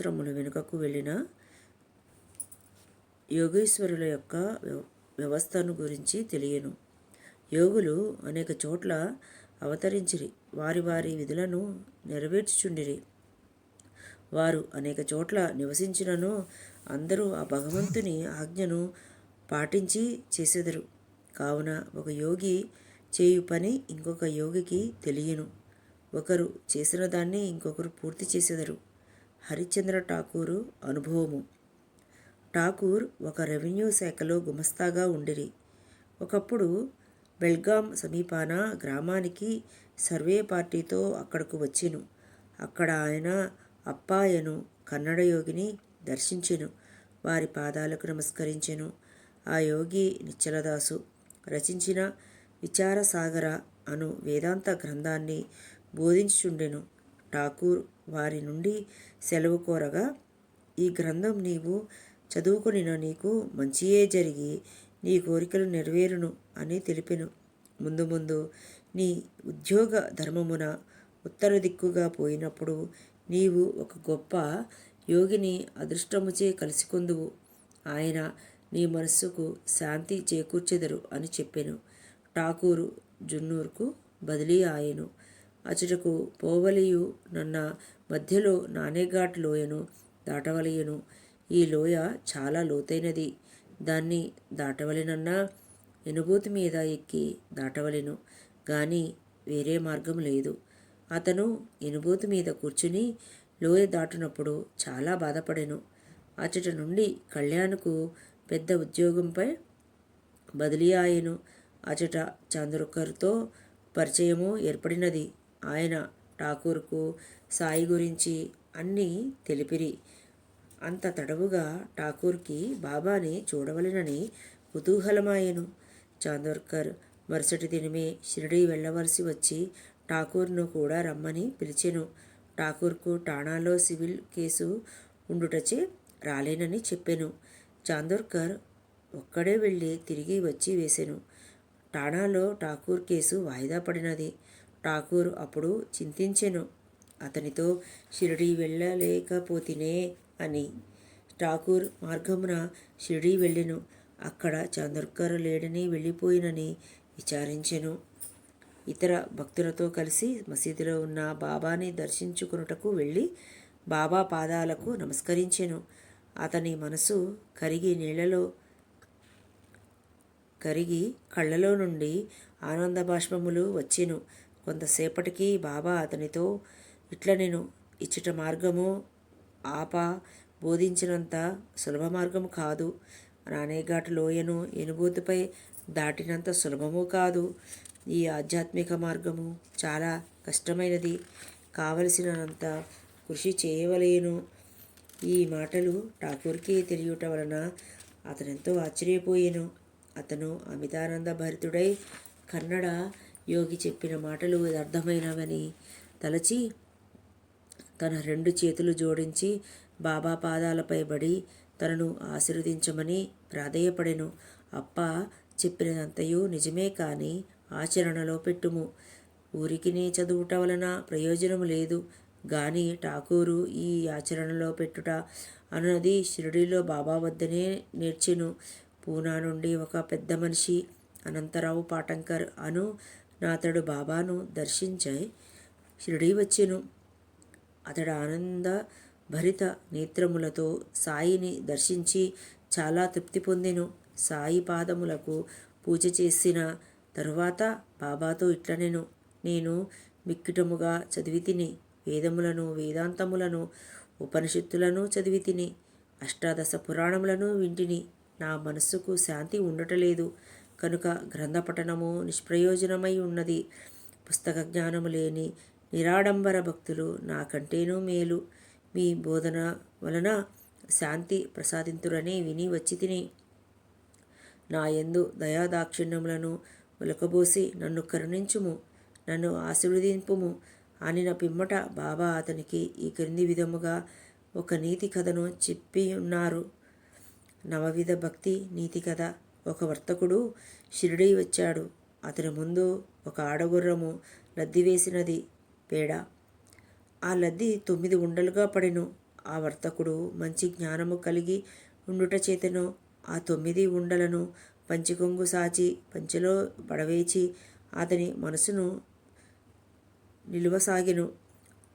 సంవత్సరముల వెనుకకు వెళ్ళిన యోగేశ్వరుల యొక్క వ్యవస్థను గురించి తెలియను. యోగులు అనేక చోట్ల అవతరించిరి. వారి వారి విధులను నెరవేర్చుచుండిరి. వారు అనేక చోట్ల నివసించినను అందరూ ఆ భగవంతుని ఆజ్ఞను పాటించి చేసెదరు. కావున ఒక యోగి చేయు పని ఇంకొక యోగికి తెలియను. ఒకరు చేసిన దాన్ని ఇంకొకరు పూర్తి చేసెదరు. హరిశ్చంద్ర ఠాకూరు అనుభవము. ఠాకూర్ ఒక రెవెన్యూ శాఖలో గుమస్తాగా ఉండిరి. ఒకప్పుడు బెల్గాం సమీపాన గ్రామానికి సర్వే పార్టీతో అక్కడకు వచ్చిను. అక్కడ ఆయన అప్పాయను కన్నడ యోగిని దర్శించెను. వారి పాదాలకు నమస్కరించెను. ఆ యోగి నిచ్చలదాసు రచించిన విచారసాగర అను వేదాంత గ్రంథాన్ని బోధించుచుండెను. ఠాకూర్ వారి నుండి సెలవు కోరగా ఈ గ్రంథం నీవు చదువుకునిన నీకు మంచియే జరిగి నీ కోరికలు నెరవేరును అని తెలిపెను. ముందు ముందు నీ ఉద్యోగ ధర్మమున ఉత్తర దిక్కుగా పోయినప్పుడు నీవు ఒక గొప్ప యోగిని అదృష్టముచే కలుసుకుందువు. ఆయన నీ మనస్సుకు శాంతి చేకూర్చెదరు అని చెప్పాను. ఠాకూరు జున్నూర్కు బదిలీ ఆయను. అచటకు పోవలియు నన్న మధ్యలో నానేఘాట్ లోయను దాటవలయను. ఈ లోయ చాలా లోతైనది. దాన్ని దాటవలెనన్నా ఎనుబూతి మీద ఎక్కి దాటవలెను. కానీ వేరే మార్గం లేదు. అతను ఎనుబూతి మీద కూర్చుని లోయ దాటునప్పుడు చాలా బాధపడెను. అచట నుండి కళ్యాణ్కు పెద్ద ఉద్యోగంపై బదిలీ ఆయను అచట చంద్రకర్తో పరిచయము ఏర్పడినది. ఆయన ఠాకూర్కు సాయి గురించి అన్నీ తెలిపిరి. అంత తడవుగా ఠాకూర్కి బాబాని చూడవలెనని కుతూహలమాయెను. చాందోర్కర్ మరుసటి దినమే షిరిడీ వెళ్ళవలసి వచ్చి ఠాకూర్ను కూడా రమ్మని పిలిచెను. ఠాకూర్కు ఠాణాలో సివిల్ కేసు ఉండుటచే రాలేనని చెప్పెను. చాందోర్కర్ ఒక్కడే వెళ్ళి తిరిగి వచ్చి వేసెను. ఠాణాలో ఠాకూర్ కేసు వాయిదా పడినది. ఠాకూర్ అప్పుడు చింతించెను. అతనితో షిరిడీ వెళ్ళలేకపోతినే అని. ఠాకూర్ మార్గమున షిరిడీ వెళ్ళెను. అక్కడ చంద్రకర్ లేడని వెళ్ళిపోయినని విచారించెను. ఇతర భక్తులతో కలిసి మసీదులో ఉన్న బాబాని దర్శించుకున్నటకు వెళ్ళి బాబా పాదాలకు నమస్కరించెను. అతని మనసు కరిగి నీళ్ళలో కరిగి కళ్ళలో నుండి ఆనంద బాష్పములు వచ్చెను. కొంతసేపటికి బాబా అతనితో ఇట్ల నేను ఇచ్చట మార్గము ఆప బోధించినంత సులభ మార్గము కాదు. రాణేఘాట్ లోయను ఎనుబూతుపై దాటినంత సులభము కాదు. ఈ ఆధ్యాత్మిక మార్గము చాలా కష్టమైనది. కావలసినంత కృషి చేయవలేను. ఈ మాటలు ఠాకూర్కి తెలియట వలన అతనెంతో ఆశ్చర్యపోయాను. అతను అమితానంద భరితుడై కన్నడ యోగి చెప్పిన మాటలు అర్థమైనవని తలచి తన రెండు చేతులు జోడించి బాబా పాదాలపై బడి తనను ఆశీర్వదించమని ప్రాధేయపడెను. అప్ప చెప్పినదంతయు నిజమే కాని ఆచరణలో పెట్టుము. ఊరికినే చదువుట వలన ప్రయోజనం లేదు. గాని ఠాకూరు ఈ ఆచరణలో పెట్టుట అన్నది షిరిడీలో బాబా వద్దనే నేర్చెను. పూనా నుండి ఒక పెద్ద మనిషి అనంతరావు పాటంకర్ అను నాతడు బాబాను దర్శించాయి. షిరిడీ వచ్చెను అతడు ఆనంద భరిత నేత్రములతో సాయిని దర్శించి చాలా తృప్తి పొందెను. సాయి పాదములకు పూజ చేసిన తరువాత బాబాతో ఇట్లనెను. నేను మిక్కిటముగా చదివి తిని వేదములను వేదాంతములను ఉపనిషత్తులను చదివి తిని అష్టాదశ పురాణములను వింటిని. నా మనస్సుకు శాంతి ఉండటలేదు. కనుక గ్రంథపఠనము నిష్ప్రయోజనమై ఉన్నది. పుస్తక జ్ఞానము లేని నిరాడంబర భక్తులు నాకంటేనూ మేలు. మీ బోధన వలన శాంతి ప్రసాదింతురనే విని వచ్చి తిని. నా ఎందు దయాదాక్షిణ్యములను ఉలకబోసి నన్ను కరుణించుము నన్ను ఆశీర్వదింపుము అనిన పిమ్మట బాబా అతనికి ఈ క్రింది విధముగా ఒక నీతి కథను చెప్పి ఉన్నారు నవవిధ భక్తి నీతి కథ ఒక వర్తకుడు షిరిడీ వచ్చాడు. అతని ముందు ఒక ఆడగుర్రము లద్ది వేసినది పేడ. ఆ లద్ది తొమ్మిది ఉండలుగా పడెను. ఆ వర్తకుడు మంచి జ్ఞానము కలిగి ఉండుట చేతను. ఆ తొమ్మిది ఉండలను పంచికొంగు సాచి పంచెలో పడవేచి అతని మనసును నిలువసాగెను.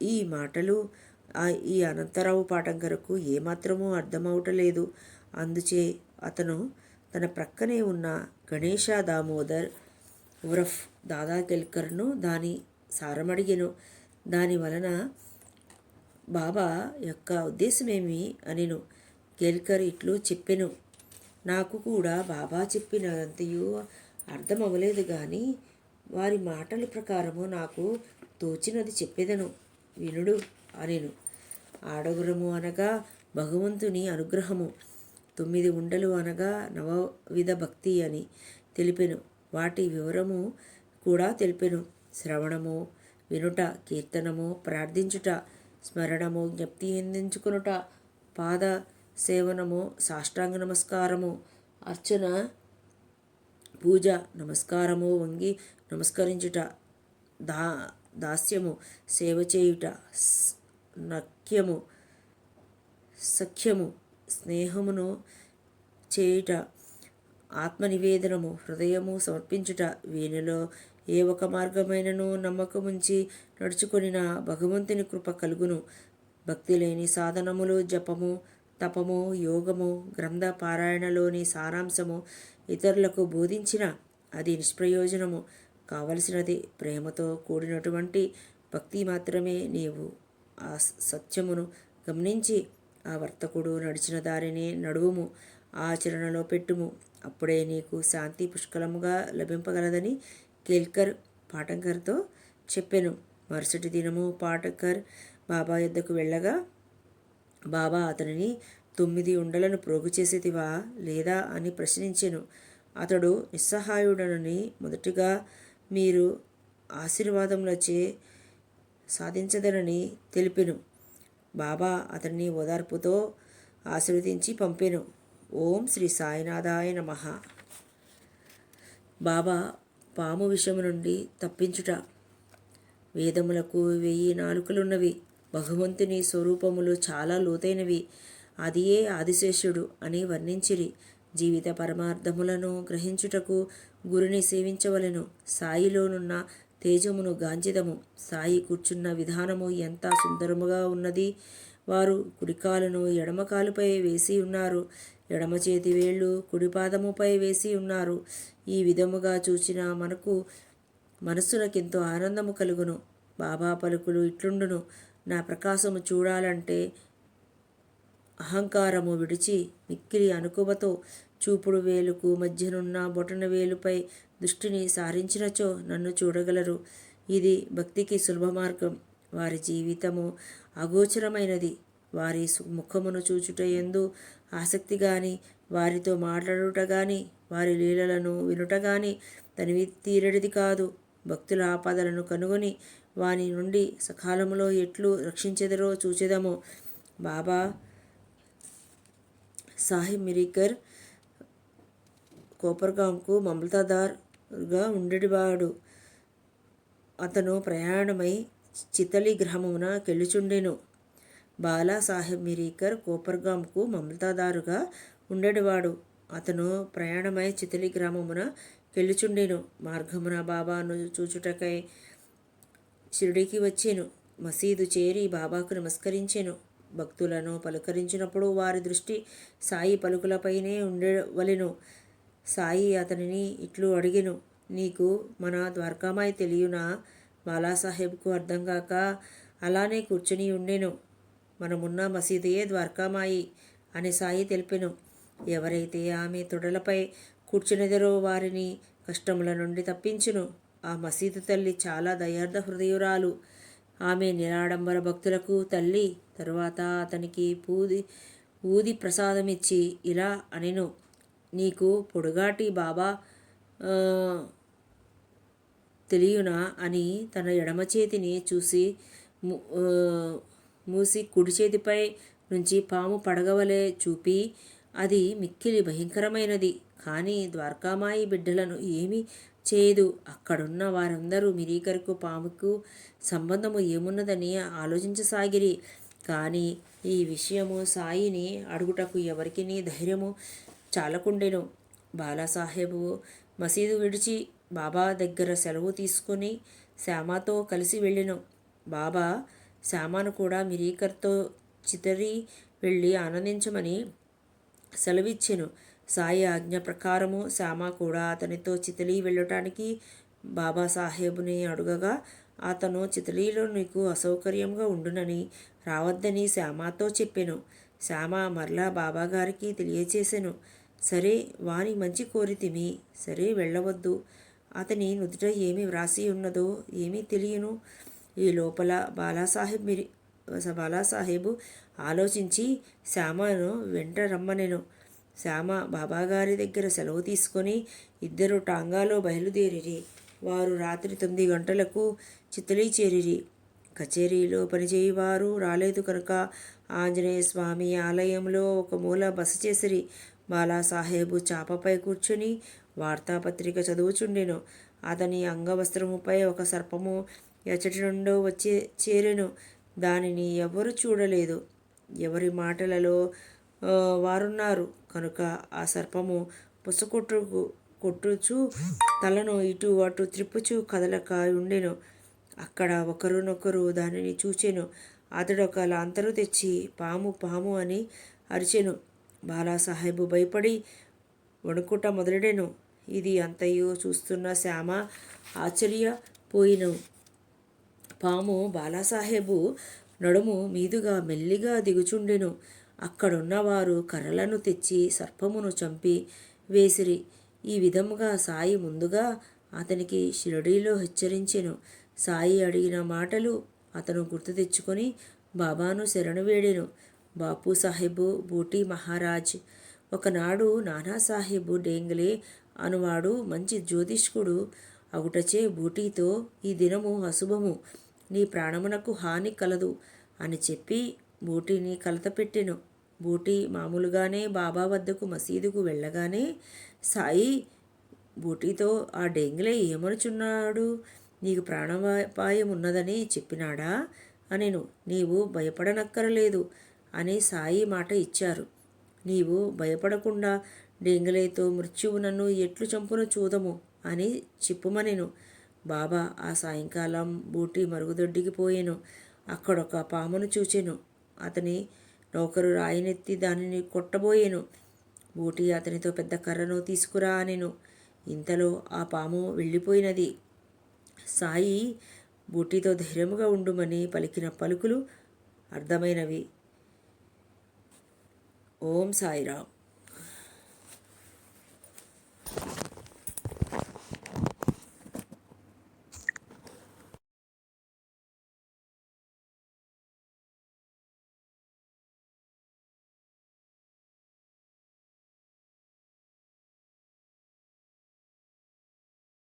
ఈ మాటలు ఆ ఈ అనంతరావు పాఠంకరకు ఏమాత్రమూ అర్థమవటలేదు అందుచే అతను తన ప్రక్కనే ఉన్న గణేష దామోదర్ ఉరఫ్ దాదా కెల్కర్ను దాని సారమడిగెను. దాని వలన బాబా యొక్క ఉద్దేశమేమి అనిను. కేల్కర్ ఇట్లు చెప్పెను. నాకు కూడా బాబా చెప్పినంతయు అర్థం అవ్వలేదు కానీ వారి మాటల ప్రకారము నాకు తోచినది చెప్పేదను. వినుడు అనెను. ఆడగురము అనగా భగవంతుని అనుగ్రహము. తొమ్మిది ఉండలు అనగా నవవిధ భక్తి అని తెలిపెను. వాటి వివరము కూడా తెలిపెను. శ్రవణము వినుట కీర్తనము ప్రార్థించుట స్మరణము జ్ఞప్తి ఎందించుకునుట పాద సేవనము సాష్టాంగ నమస్కారము అర్చన పూజ నమస్కారము వంగి నమస్కరించుట దా దాస్యము సేవ చేయుట నక్యము సఖ్యము స్నేహమును చేయుట ఆత్మనివేదనము హృదయము సమర్పించుట వీనిలో ఏ ఒక మార్గమైనను నమ్మకముంచి నడుచుకొనిన భగవంతుని కృప కలుగును. భక్తి లేని సాధనములు జపము తపము యోగము గ్రంథ పారాయణలోని సారాంశము ఇతరులకు బోధించిన అది నిష్ప్రయోజనము. కావలసినది ప్రేమతో కూడినటువంటి భక్తి మాత్రమే నీవు ఆ సత్యమును గమనించి ఆ వర్తకుడు నడిచిన దారిని నడువుము ఆచరణలో పెట్టుము. అప్పుడే నీకు శాంతి పుష్కలముగా లభింపగలదని కేల్కర్ పాటంకర్తో చెప్పాను. మరుసటి దినము పాటంకర్ బాబా యొద్దకు వెళ్ళగా బాబా అతనిని తొమ్మిది ఉండలను ప్రోగు చేసేదివా లేదా అని ప్రశ్నించెను. అతడు నిస్సహాయుడనని మొదటిగా మీరు ఆశీర్వాదములచే సాధించదనని తెలిపెను. బాబా అతన్ని ఓదార్పుతో ఆశీర్వదించి పంపెను. ఓం శ్రీ సాయినాథాయ నమ. బాబా పాము విషము నుండి తప్పించుట. వేదములకు వెయ్యి నాలుకలున్నవి. భగవంతుని స్వరూపములు చాలా లోతైనవి. అదియే ఆదిశేషుడు అని వర్ణించిరి. జీవిత పరమార్థములను గ్రహించుటకు గురుని సేవించవలెను. సాయిలోనున్న తేజమును గాంచిదము సాయి కూర్చున్న విధానము ఎంత సుందరముగా ఉన్నది. వారు కుడికాలును ఎడమకాలుపై వేసి ఉన్నారు. ఎడమ చేతి వేళ్ళు కుడిపాదముపై వేసి ఉన్నారు. ఈ విధముగా చూచిన మనకు మనస్సులకెంతో ఆనందము కలుగును. బాబా పలుకులు ఇట్లుండును. నా ప్రకాశము చూడాలంటే అహంకారము విడిచి మిక్కిలి అనుకువతో చూపుడు వేలుకు మధ్యనున్న బొటన వేలుపై దృష్టిని సారించినచో నన్ను చూడగలరు. ఇది భక్తికి సులభ మార్గం. వారి జీవితము అగోచరమైనది. వారి ముఖమును చూచుట ఎందు ఆసక్తి గాని వారితో మాట్లాడుట గాని వారి లీలలను వినుట గాని తనివి తీరడిది కాదు. భక్తుల ఆపదలను కనుగొని వాని నుండి సకాలంలో ఎట్లు రక్షించెదరో చూచెదము. బాబా సాహిబ్ మిరికర్ కోపర్గాంకు మమతాదార్గా ఉండేటివాడు. అతను ప్రయాణమై చితలి గ్రామమున కెలుచుండెను బాలాసాహెబ్ మిరీకర్ కోపర్గాంకు మమతాదారుగా ఉండేటివాడు. అతను ప్రయాణమై చితలి గ్రామమున కెలుచుండెను మార్గమున బాబాను చూచుటకై షిరిడీకి వచ్చాను. మసీదు చేరి బాబాకు నమస్కరించాను. భక్తులను పలుకరించినప్పుడు వారి దృష్టి సాయి పలుకులపైనే ఉండవలెను సాయి అతనిని ఇట్లు అడిగెను. నీకు మన ద్వారకామాయి తెలియనా? బాలాసాహెబ్కు అర్థం కాక అలానే కూర్చుని ఉండెను. మనమున్న మసీదయే ద్వారకామాయి అని సాయి తెలిపెను. ఎవరైతే ఆమె తొడలపై కూర్చునిదరో వారిని కష్టముల నుండి తప్పించును. ఆ మసీదు తల్లి చాలా దయార్థ హృదయురాలు. ఆమె నిరాడంబర భక్తులకు తల్లి తరువాత అతనికి పూది ఊది ప్రసాదమిచ్చి ఇలా అనెను. నీకు పొడుగాటి బాబా తెలియనా అని తన ఎడమ చేతిని చూసి మూసి కుడి చేతిపై నుంచి పాము పడగవలే చూపి అది మిక్కిలి భయంకరమైనది. కానీ ద్వారకామాయి బిడ్డలను ఏమీ చేయదు. అక్కడున్న వారందరూ మిరీకరకు పాముకు సంబంధము ఏమున్నదని ఆలోచించసాగిరి. కానీ ఈ విషయము సాయిని అడుగుటకు ఎవరికి ధైర్యము చాలకుండెను. బాలాసాహెబు మసీదు విడిచి బాబా దగ్గర సెలవు తీసుకుని శ్యామతో కలిసి వెళ్ళెను. బాబా శ్యామను కూడా మిరీకర్తో చితరి వెళ్ళి ఆనందించమని సెలవిచ్చెను. సాయి ఆజ్ఞ ప్రకారము శ్యామ కూడా అతనితో చితలి వెళ్ళటానికి బాబాసాహెబ్ని అడుగగా అతను చితలీలో నీకు అసౌకర్యంగా ఉండునని రావద్దని శ్యామతో చెప్పాను. శ్యామ మరలా బాబాగారికి తెలియచేశాను సరే వాని మంచి కోరితిమి సరే వెళ్ళవద్దు. అతని నుదుట ఏమి వ్రాసి ఉన్నదో ఏమీ తెలియను. ఈ లోపల బాలాసాహెబ్ మిరి బాలాసాహెబు ఆలోచించి శ్యామను వెంట రమ్మనెను. శ్యామ బాబాగారి దగ్గర సెలవు తీసుకొని ఇద్దరు టాంగాలో బయలుదేరిరి. వారు రాత్రి తొమ్మిది గంటలకు చిత్తలీ చేరిరి కచేరీలో పనిచేయవారు రాలేదు కనుక ఆంజనేయ స్వామి ఆలయంలో ఒక మూల బస చేసిరి. బాలాసాహేబు చాపపై కూర్చుని వార్తాపత్రిక చదువుచుండెను. అతని అంగవస్త్రముపై ఒక సర్పము ఎచ్చటి నుండో వచ్చి చేరెను. దానిని ఎవరు చూడలేదు. ఎవరి మాటలలో వారున్నారు. కనుక ఆ సర్పము పుసకొట్టుకు కొట్టుచు తలను ఇటు అటు త్రిప్పుచు కదలక ఉండెను. అక్కడ ఒకరినొకరు దానిని చూచెను. ఒక లాంతరు తెచ్చి పాము పాము అని అరిచెను. బాలాసాహెబు భయపడి వణుకుట మొదలెడెను. ఇది అంతయో చూస్తున్న శ్యామ ఆశ్చర్యపోయిను పాము బాలాసాహెబు నడుము మీదుగా మెల్లిగా దిగుచుండెను. అక్కడున్నవారు కర్రలను తెచ్చి సర్పమును చంపి వేసిరి. ఈ విధముగా సాయి ముందుగా అతనికి షిరడీలో హెచ్చరించెను. సాయి అడిగిన మాటలు అతను గుర్తు తెచ్చుకొని బాబాను శరణు వేడెను. బాపు సాహెబు బూటీ మహారాజ్. ఒకనాడు నానాసాహెబు డేంగ్లే అనువాడు మంచి జ్యోతిష్కుడు. అవుటచే బూటీతో ఈ దినము అశుభము. నీ ప్రాణమునకు హాని కలదు అని చెప్పి బూటీని కలతపెట్టెను. బూటీ మామూలుగానే బాబా వద్దకు మసీదుకు వెళ్ళగానే సాయి బూటీతో ఆ డెంగ్లే ఏమనుచున్నాడు? నీకు ప్రాణాపాయం ఉన్నదని చెప్పినాడా అనెను. నీవు భయపడనక్కరలేదు. అని సాయి మాట ఇచ్చారు. నీవు భయపడకుండా డెంగలేతో మృత్యువు నన్ను ఎట్లు చంపున చూదము అని చెప్పుమనెను. బాబా ఆ సాయంకాలం బూటి మరుగుదొడ్డికి పోయాను. అక్కడొక పామును చూచెను. అతని నౌకరు రాయినెత్తి దానిని కొట్టబోయేను. బూటి అతనితో పెద్ద కర్రను తీసుకురా అనెను. ఇంతలో ఆ పాము వెళ్ళిపోయినది. సాయి బూటితో ధైర్యముగా ఉండుమని పలికిన పలుకులు అర్థమైనవి. ఓం సాయిరామ్